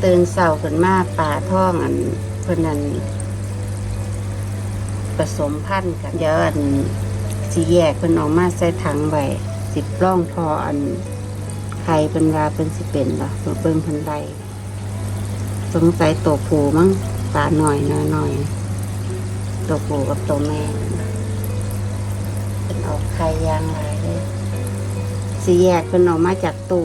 เตื่นเสาขึ้นมาป่าท่องอันเพิ่นนั้นผสมพันธุ์กันเดี๋ยวอันสิแยกเพิ่นออกมาใส่ถังไว้สิบร่องทออันไข่เป็นว่าเป็นสิเป็นบ่เบิ่งพิ่นใบสงสัยตัวผูมั้งตาหน่อยน้อยหน่อยตัวผูกับตัวแม่เป็นออกไข่ยางหลายเลยสิแยกเพิ่นออกมาจากตู้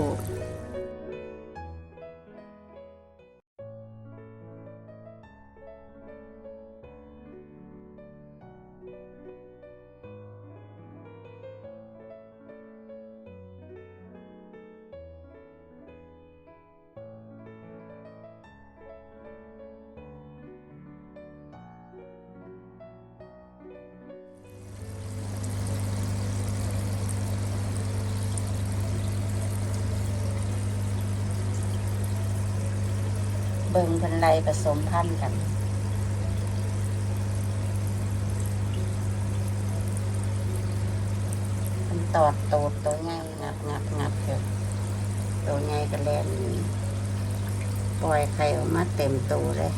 เบิ่งพันไรผสมพันธุ์กันมันตอดโตดตัวใหญ่งับงับงับเถอะตัวใหญ่ก็แล่นปล่อยไข่ออกมาเต็มตัวเลย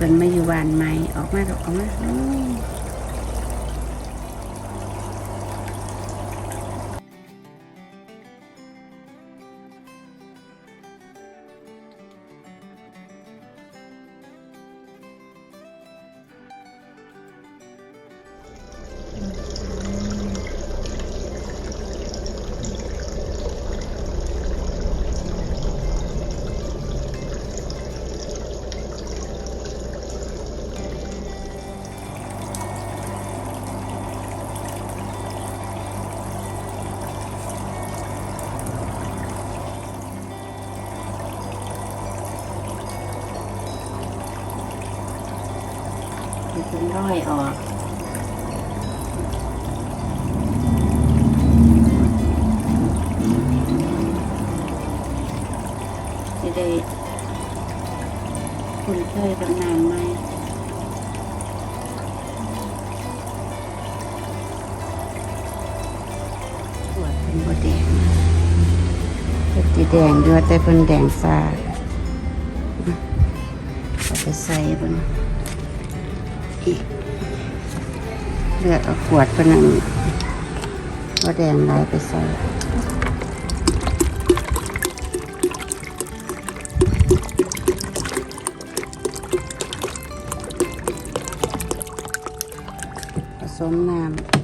เพิ่นมาอยู่บ้านใหม่ออกมาดอกออกมา อื้อให้เพิ่นร้อยออกจะได้คุ้นเคยกับน้ำไหมปวดเป็นบดแดงเป็นสีแดงดือดแต่เป็นแดงซาเอาไปใส่บน เลือดเอาขวดเป็นนั่นบดแดงไลายไปใส่ผสมน้ำ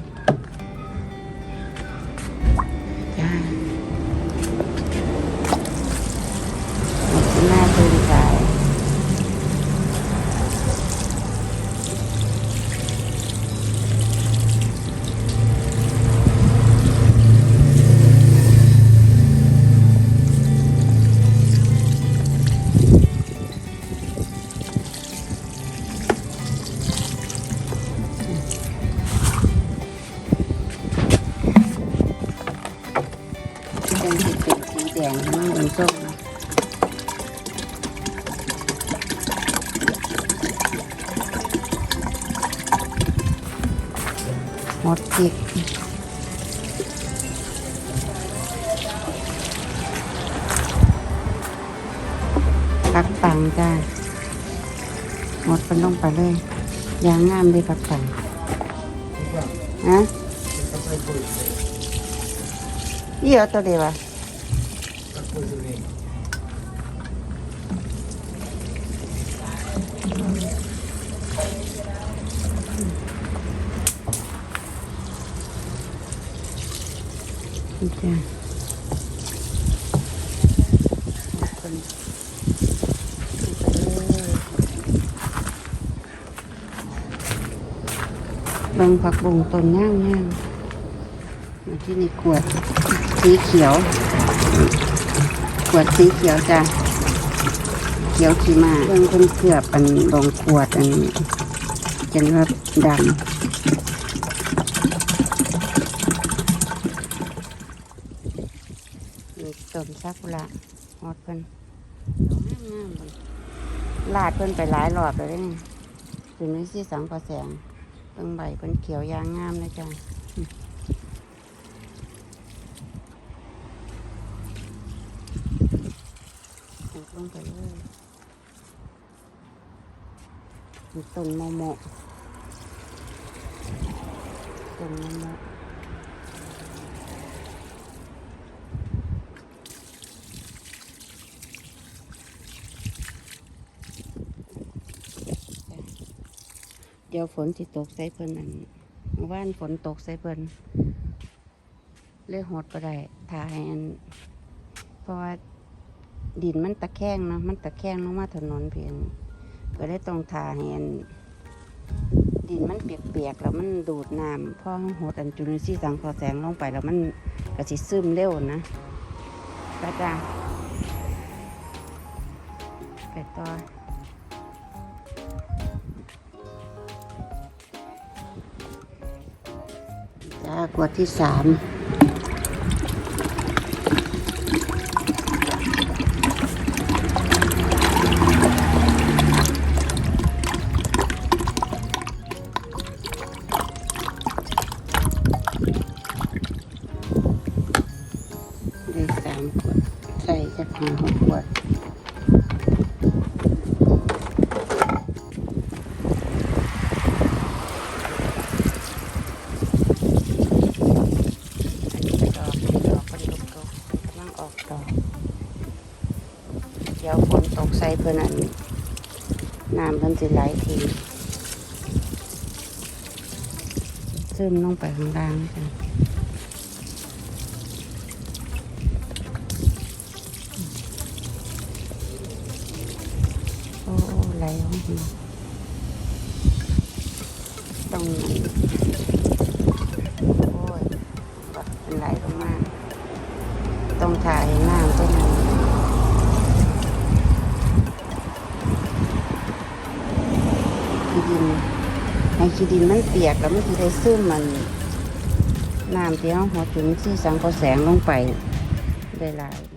ส้มนะหมดพริกปักปังจ้าหมดเป็นลงไปเลยยางงามเลยปักตังฮะเยอะตัวเดียว อะนี่จ้ะคน เบิ่งผักบุ้งต้นย่างย่างมาที่นี่ขวดสีเขียว ข วดสีเขียวจ้ะเขียวขีมาเบิ่องเพิ่นเกือบอันบองขวดอันจนว่าดำนี่ต้นซากุระฮอดเพิ่นดอกงามๆลาดเพิ่นไปหลายรอบแล้วเด้นี่ถึงนี้สิสังกะแสงเบิ่งใบเป็นเขียวยางงามเลยจ้ะอืมปลูกลง ไปเลยมีต้นโมโมะต้นโมโมะเดี๋ยวฝนสิตกใส่เพิ่นนั่นเมื่านฝนตกใส่เพิ่นเลยหดไปได้ถ่ายอันเพราะว่า ดินมันตะแคงเนาะมันตะแคงลงมาถนนเพียงก็ได้ต้องถ่ายอันดินมันเปียกๆแล้วมันดูดน้ำพอหดอันจุลินทรีย์สังเคราะห์แสงลงไปแล้วมันก็สิซึมเร็วนะก็จ้าไปต่อจ้ากวดที่สาม จะหาหกขวดดอกดอกเป็นดอกกำลังออกดอกเดี๋ยวฝนตกใส่เพื่อนอันน้ำเพิ่นสิไหลทีซึมลงไปข้างล่างจ้ะ อ้ไหลออกมาต้องนั้โอ้ยมันไหลลงมาต้องถ่ายน้ำต้นนั้นขี้ดินให้ขี้ดินมันเปียกแล้วมันจะได้ซึมมันน้ำที่เราหัวถึงที่สังกะแสงลงไปได้หลาย